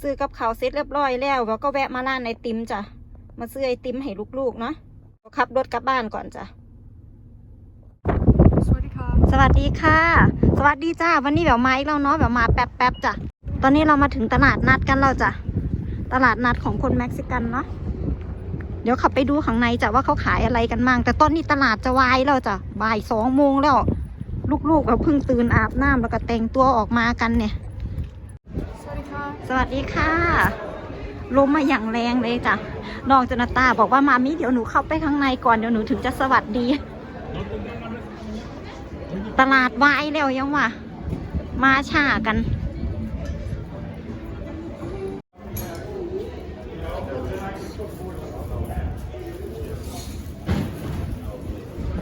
ซื้อกับข้าวเสร็จเรียบร้อยแล้วเราก็แวะมาร้านไอติมจ้ะ มาซื้อไอติมให้ลูกๆเนาะขับรถกลับบ้านก่อนจ้ะ สวัสดีค่ะ สวัสดีค่ะ สวัสดีจ้า วันนี้แบบมาอีกแล้วเนาะแบบมาแป๊บๆจ้ะ ตอนนี้เรามาถึงตลาดนัดกันแล้วจ้ะ ตลาดนัดของคนเม็กซิกันเนาะ เดี๋ยวขับไปดูข้างในจ้ะว่าเขาขายอะไรกันมั่งแต่ตอนนี้ตลาดจะวายแล้วจ้ะ บ่ายสองโมงแล้ว ลูกๆเราเพิ่งตื่นอาบน้ำแล้วก็แต่งตัวออกมากันเนี่ย สวัสดีค่ะ ลมมาอย่างแรงเลยจ้ะ น้องจนาตาบอกว่ามามิเดี๋ยวหนูเข้าไปข้างในก่อนเดี๋ยวหนูถึงจะสวัสดี ตลาดวายแล้วยังวะมาช้ากัน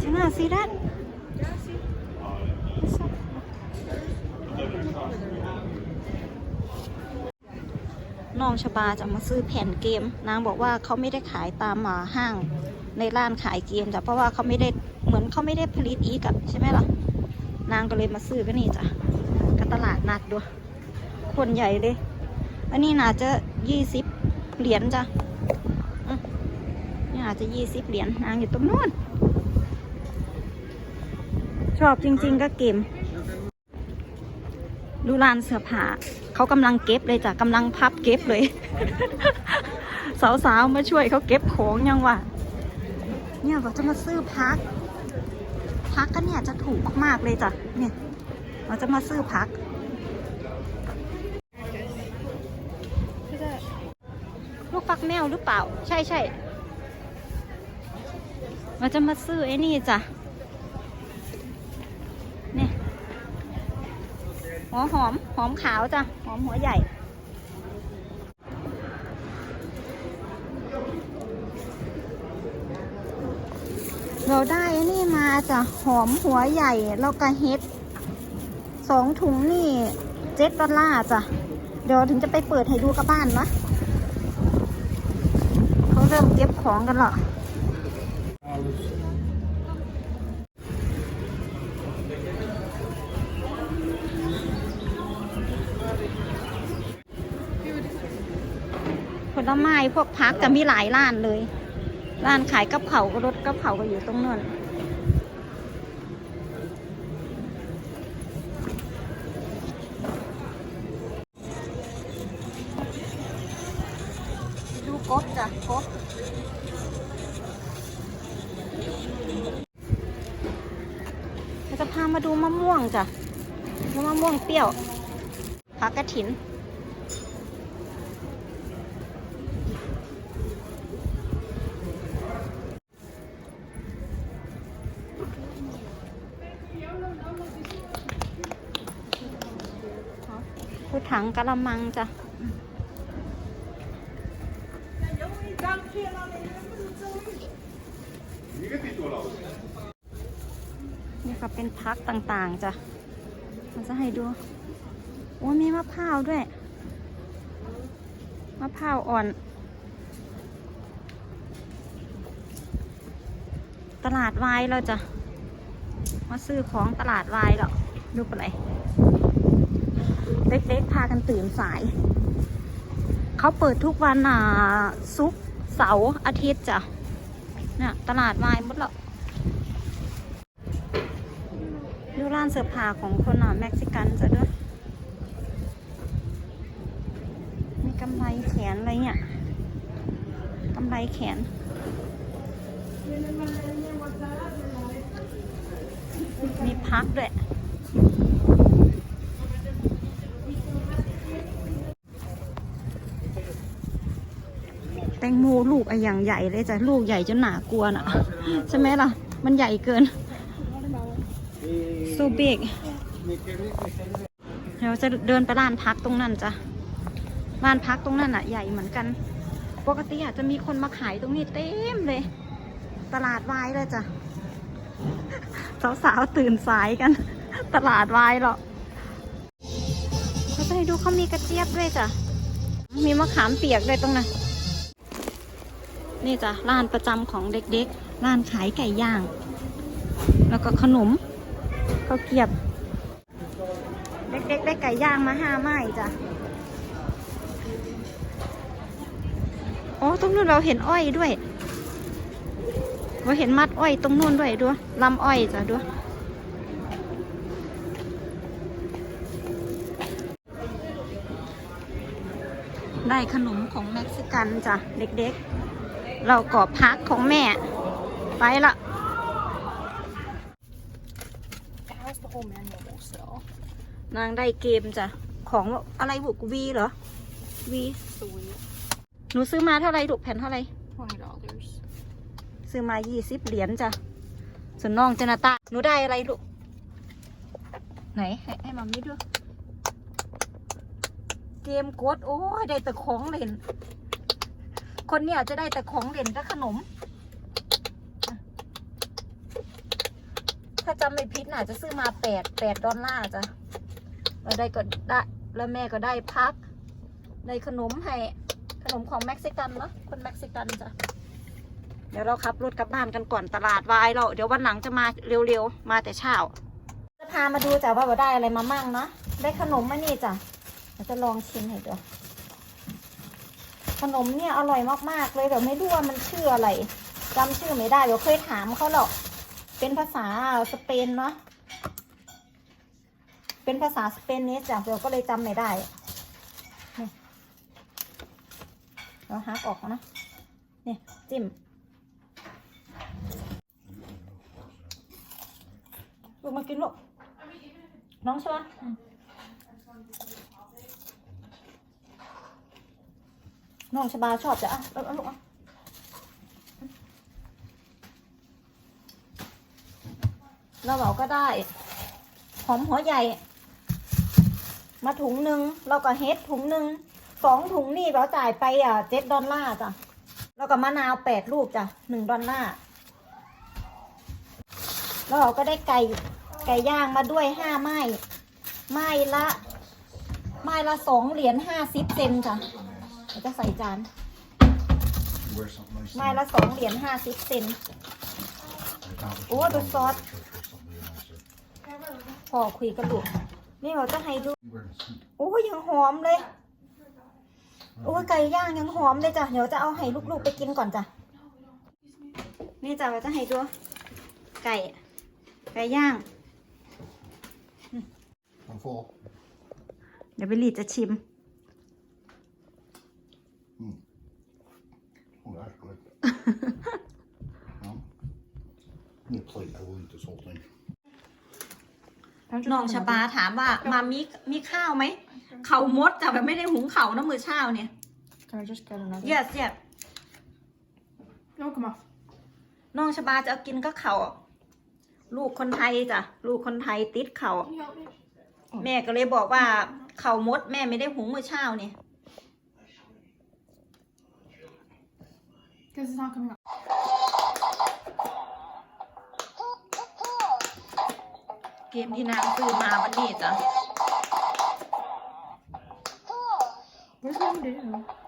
Cina, see that? What's up? น้อง ชบาจะมาซื้อแผ่นเกม นางบอกว่าเขาไม่ได้ขายตามห้างในร้านขายเกมจ้ะเพราะว่าเขาไม่ได้เหมือนเขาไม่ได้ผลิตอีกอะใช่ไหมล่ะ นางก็เลยมาซื้อก็นี่จ้ะก็ตลาดนัดด้วยคนใหญ่เลย อันนี้น่าจะยี่สิบเหรียญจ้ะอืมนี่อาจจะยี่สิบเหรียญนางอยู่ตรงนู้นชอบจริง ๆ ก็เกม ดูร้านเสื้อผ้าเขากำลังเก็บเลยจ้ะกำลังพับเก็บเลย สาวๆมาช่วยเขาเก็บของยังวะเนี่ยเราจะมาซื้อพัก พักกันเนี่ยจะถูกมากๆเลยจ้ะเนี่ย เราจะมาซื้อพักลูกฟักแมวหรือเปล่า ใช่ใช่เราจะมาซื้อไอ้นี่จ้ะเนี่ย หัวหอม หอมขาวจ้ะ หอมหัวใหญ่ เราได้นี่มาจ้ะ หอมหัวใหญ่ แล้วก็เฮ็ดสองถุงนี่เจ็ดดอลลาร์จ้ะ เดี๋ยวถึงจะไปเปิดให้ดูกับบ้านนะเขาเริ่มเก็บของกันและ ลไม้พวกพักจะมีหลายร้านเลย ร้านขายกับเขาก็รถกับเขาก็อยู่ตรงนั้นดูกบจ้ะกบเราจะพามาดูมะม่วงจ้ะมะม่วงเปรี้ยวผักกระถิน คือถังกะละมังจ้ะนี่ก็เป็นพักต่างๆจ้ะ มันจะให้ดู โอ้ยมีมะพร้าวด้วย มะพร้าวอ่อน ตลาดวายเราจะ มาซื้อของตลาดวายแล้วดูไปไหน เด็กๆพากันตื่นสาย เขาเปิดทุกวันอะซุกเสาร์อาทิตย์จ้ะเนี่ยตลาดวายหมดแล้วดูร้านเสื้อผ้าของคนอะเม็กซิกันจะด้วยมีกำไรแขนอะไรเนี่ยกำไรแขนมีพักด้วย แตงโมลูกอะอย่างใหญ่เลยจ้ะลูกใหญ่จนหนากลัวน่ะใช่ไหมล่ะ มันใหญ่เกิน so big เดี๋ยวจะเดินไปร้านพักตรงนั้นจ้ะร้านพักตรงนั้นอะ ใหญ่เหมือนกัน ปกติอาจจะมีคนมาขายตรงนี้เต็มเลย ตลาดวายเลยจ้ะสาวๆตื่นสายกัน ตลาดวายหรอเขาจะให้ดูเขามีกระเจี๊ยบด้วยจ้ะมีมะขามเปียกด้วยตรงนั้น นี่จ้ะร้านประจำของเด็กๆ ร้านขายไก่ย่าง แล้วก็ขนมข้าวเกียบ เด็กๆ ได้ไก่ย่างมาห้าไม้จ้ะอตรงนู้นเราเห็นอ้อยด้วยเราเห็นมัดอ้อยตรงนู้นด้วยด้วยลำอ้อยจ้ะด้วยได้ขนมของเม็กซิกันจ้ะเด็กๆ เรากอบพักของแม่ ไปละ How's the whole manual though still? นางได้เกมจ้ะ ของอะไรบุกวีเหรอ วี Sweet. หนูซื้อมาเท่าไหรลูกแผ่นเท่าไหร Twenty dollars. ซื้อมายี่สิบเหรียญจ้ะ ส่วนน้องเจนาตาหนูได้อะไรลูก ไหน ให้ให้มัมมี่ดูเกมกดโอ้ยได้แต่ของเล่น คนเนี่ยจะได้แต่ของเล่นกับขนม ถ้าจำไม่ผิดน่าจะซื้อมาแปดแปดดอลลาร์จ้ะแล้วได้ก็ได้แล้วแม่ก็ได้พัก ได้ขนมให้ขนมของเม็กซิกันเนาะคนเม็กซิกันจ้ะเดี๋ยวเราขับรถกลับบ้านกันก่อนตลาดวายเรา เดี๋ยววันหลังจะมาเร็วๆ มาแต่เช้า จะพามาดูจ้ะว่าเราได้อะไรมามั่งเนาะได้ขนมมานี่จ้ะเราจะลองชิมให้ดู ขนมเนี่ยอร่อยมากๆเลยแต่ไม่รู้ว่ามันชื่ออะไรจำชื่อไม่ได้เดี๋ยวเคยถามเขาหรอกเป็นภาษาสเปนเนาะเป็นภาษาสเปนนี้จ้ะเดี๋ยวก็เลยจำไม่ได้นี่เราฮักออกนะนี่จิ้มลูกมากินลูกน้องใช่ไห น้องชบาชอบจะอะเอาเอาลูกอะเราบอกก็ได้ หอมหัวใหญ่ มาถุงหนึ่งเราก็เฮ็ดถุงหนึ่งสองถุงนี่เราจ่ายไปอะเจ็ดดอลลาร์จ้ะแล้วก็มะนาวแปดลูกจ้ะหนึ่งดอลลาร์แล้วเราก็ได้ไก่ไก่ย่างมาด้วยห้าไม้ไม้ละไม้ละสองเหรียญห้าสิบเซนจ้ะ เดี๋ยวจะใส่จาน Wear something nice. ไม้ละสองเหรียญห้าสิบเซน โอ้ดูซอส พอคุยกันลูกนี่เราจะให้ดู โอ้ยยังหอมเลย โอ้ยไก่ย่างยังหอมเลยจ้ะ เดี๋ยวจะเอาให้ลูกๆไปกินก่อนจ้ะ นี่จ้ะเราจะให้ดู ไก่ ไก่ย่าง I'm full. เดี๋ยวไปรีดจะชิม Oh, that's good. no? Give me a plate. I will eat this whole thing. น้องชะบาถามว่ามามีมีข้าวไหม เขามดจ้ะแบบไม่ได้หุงเขาวนะมื้อเช้าเนี่ย Can I just get another? yes yes No, come off. น้องชะบาจะเอากินก็เขาวลูกคนไทยจ้ะลูกคนไทยติดเขาว Can you help me? แม่ก็เลยบอกว่าเขามดแม่ไม่ได้หุงมื้อเช้าเนี่ย Because it's not coming off. เกมที่นางซื้อมาวันนี้จ้ะ Where's my video?